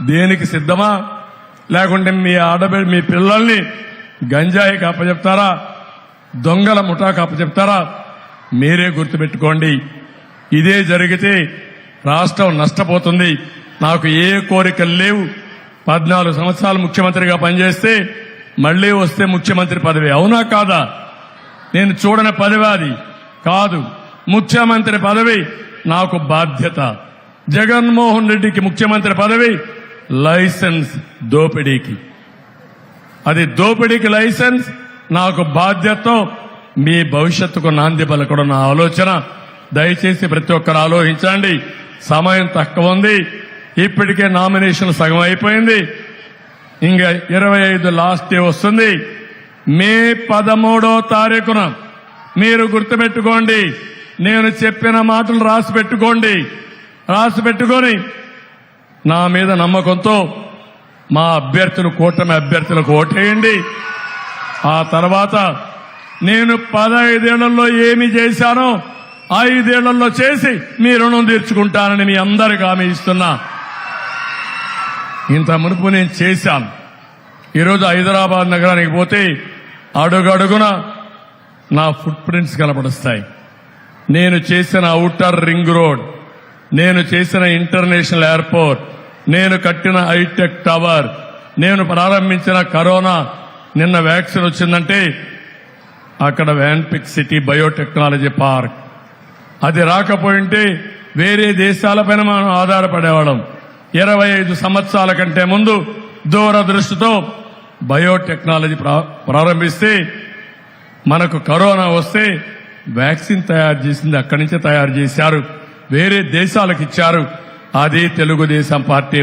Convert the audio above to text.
దేనికి సిద్ధమా? లేకుంటే మీ ఆడబిడ్డ మీ పిల్లల్ని గంజాయికి అప్పచెప్తారా దొంగల ముఠాకు అప్పచెప్తారా మీరే గుర్తుపెట్టుకోండి. ఇదే జరిగితే రాష్ట్రం నష్టపోతుంది. నాకు ఏ కోరికలు లేవు. పద్నాలుగు సంవత్సరాలు ముఖ్యమంత్రిగా పనిచేస్తే మళ్ళీ వస్తే ముఖ్యమంత్రి పదవి. అవునా కాదా? నేను చూడని పదవి అది. కాదు ముఖ్యమంత్రి పదవి నాకు బాధ్యత. జగన్మోహన్ రెడ్డికి ముఖ్యమంత్రి పదవి లైసెన్స్ దోపిడీకి. అది దోపిడీకి లైసెన్స్ నాకు బాధ్యత మీ భవిష్యత్తుకు నాంది పలకడం నా ఆలోచన. దయచేసి ప్రతి ఒక్కరు ఆలోచించండి. సమయం తక్కువ ఉంది. ఇప్పటికే నామినేషన్ సగం అయిపోయింది. ఇంకా ఇరవై ఐదు లాస్ట్ డే వస్తుంది. మే పదమూడో తారీఖున మీరు గుర్తుపెట్టుకోండి. నేను చెప్పిన మాటలు రాసి పెట్టుకోండి. రాసి పెట్టుకొని నా మీద నమ్మకంతో మా అభ్యర్థులు కూటమి అభ్యర్థులకు ఓటేయండి. ఆ తర్వాత నేను పదైదేళ్ళలో ఏమి చేశానో ఐదేళ్ళలో చేసి మీ రుణం తీర్చుకుంటానని మీ అందరికి హామీ ఇస్తున్నా. ఇంత మునుపు నేను చేశాను. ఈరోజు హైదరాబాద్ నగరానికి పోతే అడుగడుగున నా ఫుట్ ప్రింట్స్ కనపడుస్తాయి. నేను చేసిన అవుటర్ రింగ్ రోడ్ నేను చేసిన ఇంటర్నేషనల్ ఎయిర్పోర్ట్ నేను కట్టిన హైటెక్ టవర్ నేను ప్రారంభించిన కరోనా నిన్న వ్యాక్సిన్ వచ్చిందంటే అక్కడ వ్యాన్పిక్ సిటీ బయోటెక్నాలజీ పార్క్. అది రాకపోయింటే వేరే దేశాలపైన మనం ఆధారపడేవాళ్ళం. ఇరవై ఐదు సంవత్సరాల కంటే ముందు దూరదృష్టితో బయోటెక్నాలజీ ప్రారంభిస్తే మనకు కరోనా వస్తే వ్యాక్సిన్ తయారు చేసింది అక్కడి నుంచే తయారు చేశారు. వేరే దేశాలకు ఇచ్చారు. అది తెలుగుదేశం పార్టీ